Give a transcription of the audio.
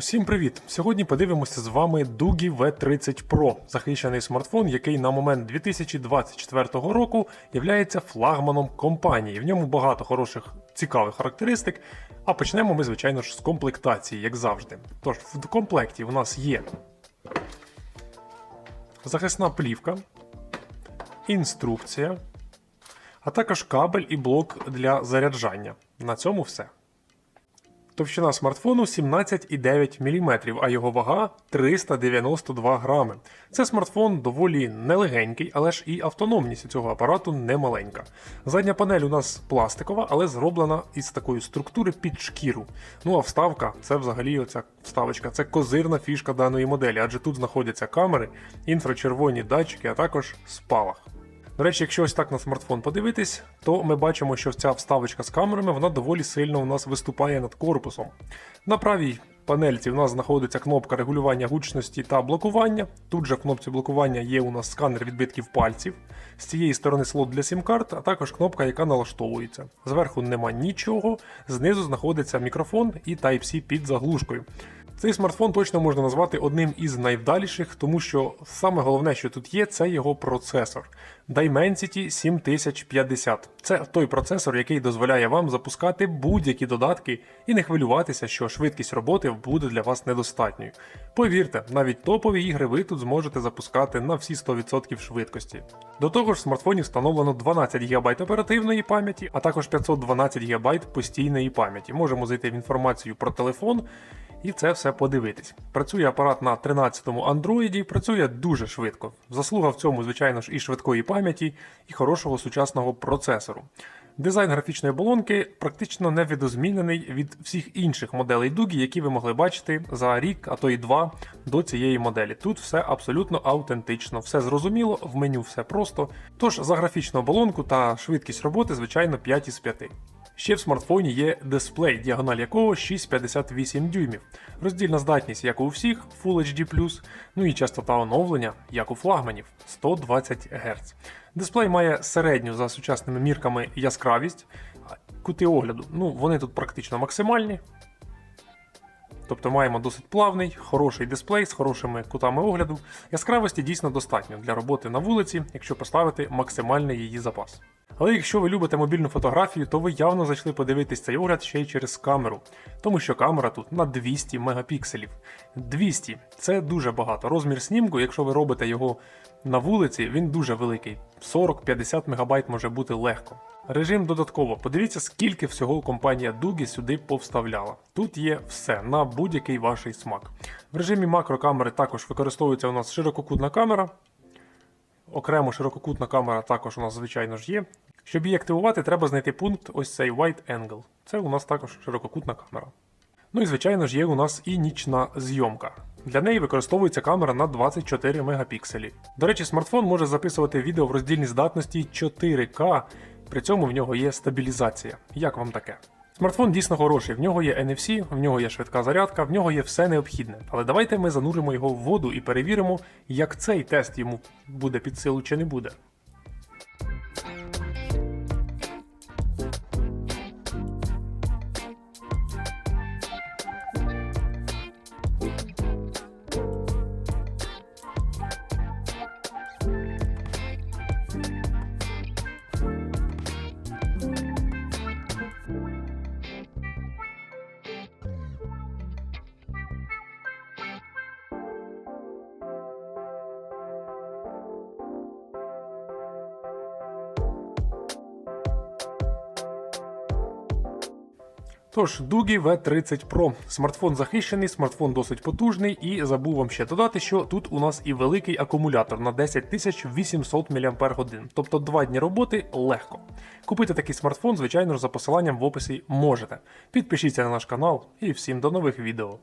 Усім привіт! Сьогодні подивимося з вами Дугі V30 Pro, захищений смартфон, який на момент 2024 року є флагманом компанії. В ньому багато хороших цікавих характеристик. А почнемо ми, звичайно ж, з комплектації, як завжди. Тож, в комплекті у нас є захисна плівка, інструкція, а також кабель і блок для заряджання. На цьому все. Товщина смартфону 17,9 мм, а його вага 392 грами. Це смартфон доволі нелегенький, але ж і автономність цього апарату немаленька. Задня панель у нас пластикова, але зроблена із такої структури під шкіру. Ну а вставка це взагалі оця вставочка, це козирна фішка даної моделі, адже тут знаходяться камери, інфрачервоні датчики, а також спалах. До речі, якщо ось так на смартфон подивитись, то ми бачимо, що ця вставочка з камерами вона доволі сильно у нас виступає над корпусом. На правій панельці у нас знаходиться кнопка регулювання гучності та блокування. Тут же в кнопці блокування є у нас сканер відбитків пальців. З цієї сторони слот для сім-карт, а також кнопка, яка налаштовується. Зверху нема нічого, знизу знаходиться мікрофон і Type-C під заглушкою. Цей смартфон точно можна назвати одним із найвдаліших, тому що саме головне, що тут є, це його процесор Dimensity 7050. Це той процесор, який дозволяє вам запускати будь-які додатки і не хвилюватися, що швидкість роботи буде для вас недостатньою. Повірте, навіть топові ігри ви тут зможете запускати на всі 100% швидкості. До того ж, в смартфоні встановлено 12 ГБ оперативної пам'яті, а також 512 ГБ постійної пам'яті. Можемо зайти в інформацію про телефон і це все подивитись. Працює апарат на 13-му Android, працює дуже швидко. Заслуга в цьому, звичайно ж, і швидкої пам'яті, і хорошого сучасного процесору. Дизайн графічної оболонки практично не видозмінений від всіх інших моделей Дугі, які ви могли бачити за рік, а то й два до цієї моделі. Тут все абсолютно аутентично, все зрозуміло, в меню все просто. Тож за графічну оболонку та швидкість роботи, звичайно, 5 із 5. Ще в смартфоні є дисплей, діагональ якого 6,58 дюймів, роздільна здатність, як у всіх, Full HD+, ну і частота оновлення, як у флагманів 120 Гц. Дисплей має середню за сучасними мірками яскравість, кути огляду, ну вони тут практично максимальні. Тобто маємо досить плавний, хороший дисплей з хорошими кутами огляду. Яскравості дійсно достатньо для роботи на вулиці, якщо поставити максимальний її запас. Але якщо ви любите мобільну фотографію, то ви явно зайшли подивитись цей огляд ще й через камеру, тому що камера тут на 200 мегапікселів. 200 це дуже багато. Розмір снімку, якщо ви робите його на вулиці, він дуже великий. 40-50 МБ може бути легко. Режим додатково. Подивіться, скільки всього компанія Дугі сюди повставляла. Тут є все на будь-який ваш смак. В режимі макрокамери також використовується у нас ширококутна камера. Окремо ширококутна камера також у нас, звичайно ж, є. Щоб її активувати, треба знайти пункт ось цей White Angle. Це у нас також ширококутна камера. Ну і звичайно ж є у нас і нічна зйомка. Для неї використовується камера на 24 мегапікселі. До речі, смартфон може записувати відео в роздільній здатності 4К, при цьому в нього є стабілізація. Як вам таке? Смартфон дійсно хороший, в нього є NFC, в нього є швидка зарядка, в нього є все необхідне. Але давайте ми зануримо його в воду і перевіримо, як цей тест йому буде під силу чи не буде. Тож, Дугі V30 Pro. Смартфон захищений, смартфон досить потужний, і забув вам ще додати, що тут у нас і великий акумулятор на 10800 мАч. Тобто 2 дні роботи легко. Купити такий смартфон, звичайно за посиланням в описі можете. Підпишіться на наш канал і всім до нових відео.